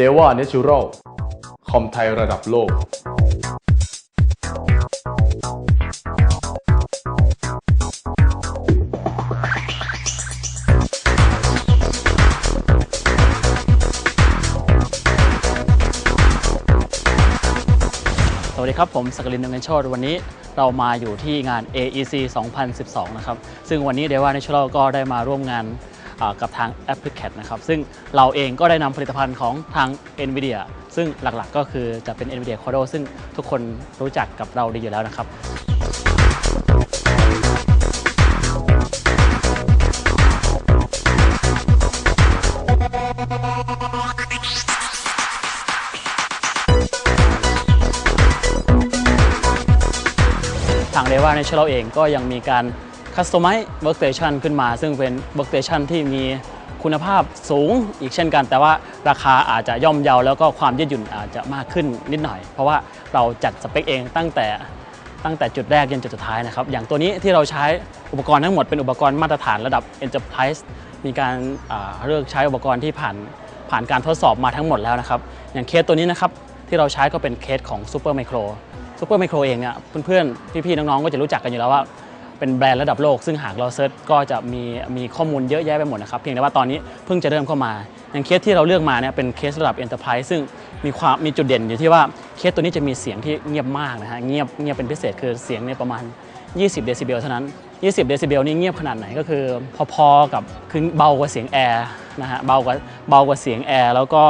d e v a Natural คอมไทยระดับโลก สวัสดีครับ ผมสักลินดำเนินโชตวันนี้เรามาอยู่ที่งาน AEC 2012 นะครับ ซึ่งวันนี้ d e v a Natural ก็ได้มาร่วมงาน กับทาง a p p l i c a t นะครับซึ่งเราเองก็ได้นำผลิตภัณฑ์ของทาง NVIDIA ซึ่งหลักๆก็คือจะเป็น NVIDIA Quadro ซึ่งทุกคนรู้จักกับเราดีอยู่แล้วนะครับทาง d e v a Natural เองก็ยังมีการ Customize Workstation ขึ้นมา ซึ่งเป็น Workstation ที่มีคุณภาพสูงอีกเช่นกัน แต่ว่าราคาอาจจะย่อมเยาแล้วก็ความยืดหยุ่นอาจจะมากขึ้นนิดหน่อย เพราะว่าเราจัดสเปคเองตั้งแต่ตั้งแต่จุดแรกยันจุดสุดท้ายนะครับ อย่างตัวนี้ที่เราใช้อุปกรณ์ทั้งหมดเป็นอุปกรณ์มาตรฐานระดับ Enterprise มีการาเลือกใช้อุปกรณ์ที่ผ่านผ่านการทดสอบมาทั้งหมดแล้วนะครับ อย่างเคสตัวนี้นะครับที่เราใช้ก็เป็นเคสของ Super Micro ซูเปอร์ไมโครเองเนี่ยเพื่อนๆพี่ๆน้องๆก็จะรู้จักกันอยู่แล้วว่า เป็นแบรนด์ระดับโลก ซึ่งหากเราเซิร์ชก็จะมีมีข้อมูลเยอะแยะไปหมดนะครับ เพียงแต่ว่าตอนนี้เพิ่งจะเริ่มเข้ามา อย่างเคสที่เราเลือกมาเนี่ยเป็นเคสระดับ Enterprise ซึ่งมีความมีจุดเด่นอยู่ที่ว่าเคสตัวนี้จะมีเสียงที่เงียบมากนะฮะเงียบเงียบเป็นพิเศษคือเสียงเนี่ยประมาณ 20 เดซิเบลเท่านั้น 20 เดซิเบลนี่เงียบขนาดไหนก็คือ พอๆกับคือเบากว่าเสียงแอร์นะฮะเบากว่าเบากว่าเสียงแอร์แล้วก็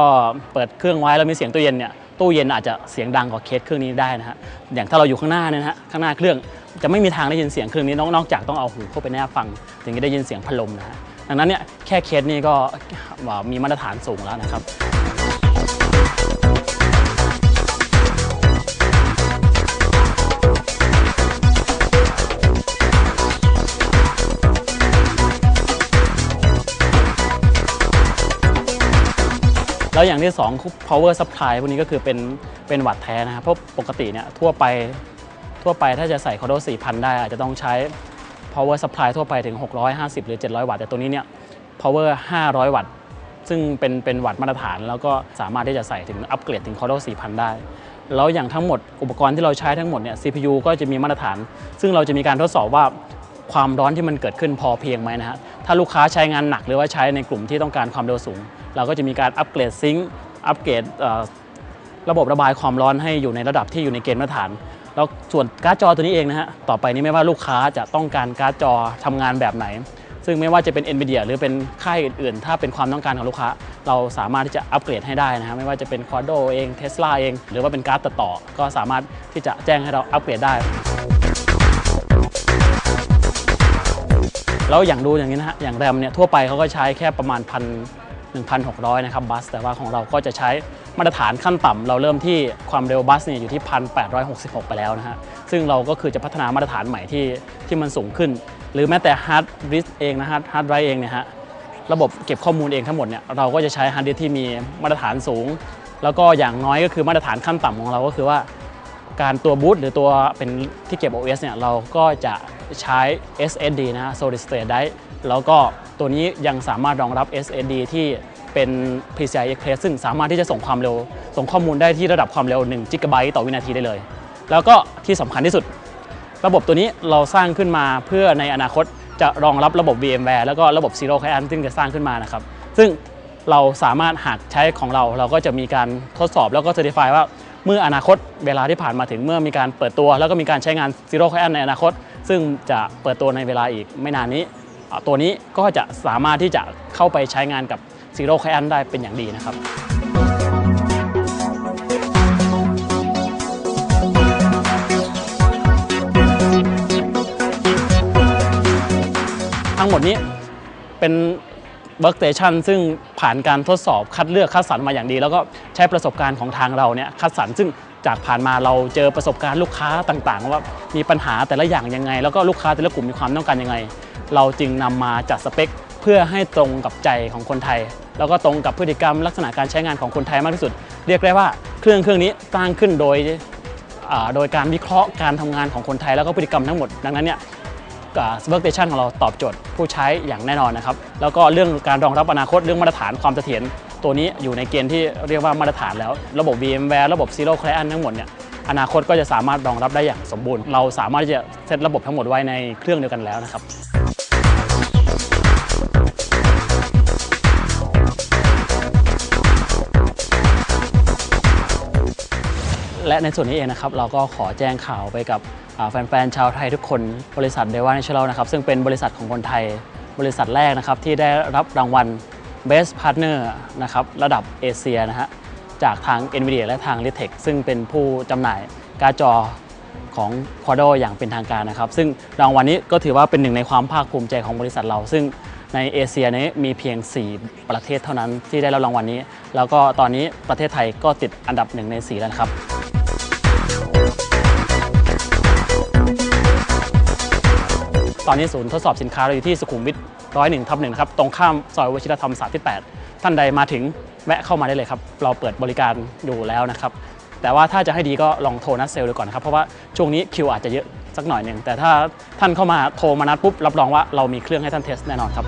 เปิดเครื่องไว้แล้วมีเสียงตู้เย็นเนี่ยตู้เย็นอาจจะเสียงดังกว่าเคสเครื่องนี้ได้นะฮะอย่างถ้าเราอยู่ข้างหน้าเนี่ยนะฮะข้างหน้าเครื่อง จะไม่มีทางได้ยินเสียงเครื่องนี้นอกนอกจากต้องเอาหูเข้าไปแนบฟัง ถึงจะได้ยินเสียงพัดลมนะฮะดังนั้นเนี่ยแค่เคสนี้ก็มีมาตรฐานสูงแล้วนะครับแล้วอย่างที่2คือ power supply พวกนี้ก็คือเป็นเป็นวัตต์แท้นะครับเพราะปกติเนี่ยทั่วไป ทั่วไปถ้าจะใส่คอโด4,000 ได้อาจจะต้องใช้ power supply ทั่วไปถึง 650 หรือ 700 วัตต์แต่ตัวนี้เนี่ย power 500 วัตต์ซึ่งเป็นเป็นวัตต์มาตรฐาน แล้วก็สามารถที่จะใส่ถึงอัปเกรดถึง Cordo 4,000 ได้ แล้วอย่างทั้งหมดอุปกรณ์ที่เราใช้ทั้งหมดเนี่ย CPU ก็จะมีมาตรฐาน ซึ่งเราจะมีการทดสอบว่าความร้อนที่มันเกิดขึ้นพอเพียงไหมนะฮะถ้าลูกค้าใช้งานหนักหรือว่าใช้ในกลุ่มที่ต้องการความเร็วสูง เราก็จะมีการอัปเกรดซิงค์อัปเกรดระบบระบายความร้อนให้อยู่ในระดับที่อยู่ในเกณฑ์มาตรฐาน แล้วส่วนการ์ดจอตัวนี้เองนะฮะต่อไปนี้ไม่ว่าลูกค้าจะต้องการการ์ดจอทำงานแบบไหน ซึ่งไม่ว่าจะเป็น NVIDIA หรือเป็นค่ายอื่นๆ ถ้าเป็นความต้องการของลูกค้า เราสามารถที่จะอัปเกรดให้ได้นะฮะไม่ว่าจะเป็น Quadro เอง Tesla เอง หรือว่าเป็นการ์ดตัดต่อ ก็สามารถที่จะแจ้งให้เราอัปเกรดได้แล้วอย่างดูอย่างนี้นะฮะอย่างแรมเนี่ยทั่วไปเขาก็ใช้แค่ประมาณพัน1,600นะครับบัสแต่ว่าของเราก็จะใช้ มาตรฐานขั้นต่ำเราเริ่มที่ความเร็วบัสเนี่ยอยู่ที่ 1,866 ไปแล้วนะฮะ ซึ่งเราก็คือจะพัฒนามาตรฐานใหม่ที่ที่มันสูงขึ้น หรือแม้แต่ฮาร์ดดิสเองนะฮะฮาร์ดไรเองเนี่ยฮะระบบเก็บข้อมูลเองทั้งหมดเนี่ยเราก็จะใช้ฮาร์ดดิสที่มีมาตรฐานสูง แล้วก็อย่างน้อยก็คือมาตรฐานขั้นต่ำของเราก็คือว่าการตัวบูตหรือตัวเป็นที่เก็บ OS เนี่ยเราก็จะใช้ SSD นะฮะ Solid State Drive แล้วก็ตัวนี้ยังสามารถรองรับ SSD ที่ เป็น PCI Express ซึ่งสามารถที่จะส่งความเร็ว ส่งข้อมูลได้ที่ระดับความเร็ว1 g b ต่อวินาทีได้เลย แล้วก็ที่สำคัญที่สุด ระบบตัวนี้เราสร้างขึ้นมาเพื่อในอนาคตจะรองรับระบบ VMware แล้วก็ระบบ Zero Client ซึ่งจะสร้างขึ้นมานะครับ ซึ่งเราสามารถหากใช้ของเรา เราก็จะมีการทดสอบแล้วก็ Certify ว่าเมื่ออนาคตเวลาที่ผ่านมาถึงเมื่อมีการเปิดตัว แล้วก็มีการใช้งาน Zero Client ในอนาคต ซึ่งจะเปิดตัวในเวลาอีกไม่นานนี้ ตัวนี้ก็จะสามารถที่จะเข้าไปใช้งานกับ Zero Client ได้เป็นอย่างดีนะครับทั้งหมดนี้เป็น Workstation ซึ่งผ่านการทดสอบคัดเลือกคัดสรรมาอย่างดี แล้วก็ใช้ประสบการณ์ของทางเราเนี่ยคัดสรรซึ่งจากผ่านมาเราเจอประสบการณ์ลูกค้าต่างๆ ว่ามีปัญหาแต่ละอย่างยังไง แล้วก็ลูกค้าแต่ละกลุ่มมีความต้องการยังไง เราจึงนำมาจัดสเปค เพื่อให้ตรงกับใจของคนไทย แล้วก็ตรงกับพฤติกรรมลักษณะการใช้งานของคนไทยมากที่สุด เรียกได้ว่าเครื่องเครื่องนี้สร้างขึ้นโดยโดยการวิเคราะห์การทำงานของคนไทยแล้วก็พฤติกรรมทั้งหมดดังนั้นเนี่ยสเวิร์กเ t ชันของเราตอบโจทย์ผู้ใช้อย่างแน่นอนนะครับ แล้วก็เรื่องการรองรับอนาคตเรื่องมาตรฐานความเสถียรตัวนี้อยู่ในเกณฑ์ที่เรียกว่ามาตรฐานแล้ว ระบบ VMware ระบบ Zero Client ทั้งหมดเนี่ยอนาคตก็จะสามารถรองรับได้อย่างสมบูรณ์ เราสามารถที่จะเซตระบบทั้งหมดไว้ในเครื่องเดียวกันแล้วนะครับ และในส่วนนี้เองนะครับเราก็ขอแจ้งข่าวไปกับแฟนๆชาวไทยทุกคนบริษัทเดว่าเนชั่นแนลนะครับซึ่งเป็นบริษัทของคนไทย บริษัทแรกนะครับที่ได้รับรางวัล Best Partner นะครับระดับเอเชียนะฮะจากทาง NVIDIA และทาง l i t e c ซึ่งเป็นผู้จำหน่ายการ์ดจอของ Quadro อย่างเป็นทางการนะครับ ซึ่งรางวัลนี้ก็ถือว่าเป็นหนึ่งในความภาคภูมิใจของบริษัทเรา ซึ่งในเอเชียนี้มีเพียง 4 ประเทศเท่านั้นที่ได้รับรางวัลนี้ แล้วก็ตอนนี้ประเทศไทยก็ติดอันดับหนึ่งใน 4 แล้วครับ อนนี้ศูนย์ทดสอบสินค้าเราอยู่ที่สุขุมวิทร้อยหนึ่งทับหนึ่งครับ ตรงข้ามซอยวชิรธรรม 38 ท่านใดมาถึงแวะเข้ามาได้เลยครับ เราเปิดบริการอยู่แล้วนะครับ แต่ว่าถ้าจะให้ดีก็ลองโทรนัดเซลล์ดูก่อนนะครับ เพราะว่าช่วงนี้คิวอาจจะเยอะสักหน่อยหนึ่ง แต่ถ้าท่านเข้ามาโทรมานัดปุ๊บรับรองว่าเรามีเครื่องให้ท่านเทสแน่นอนครับ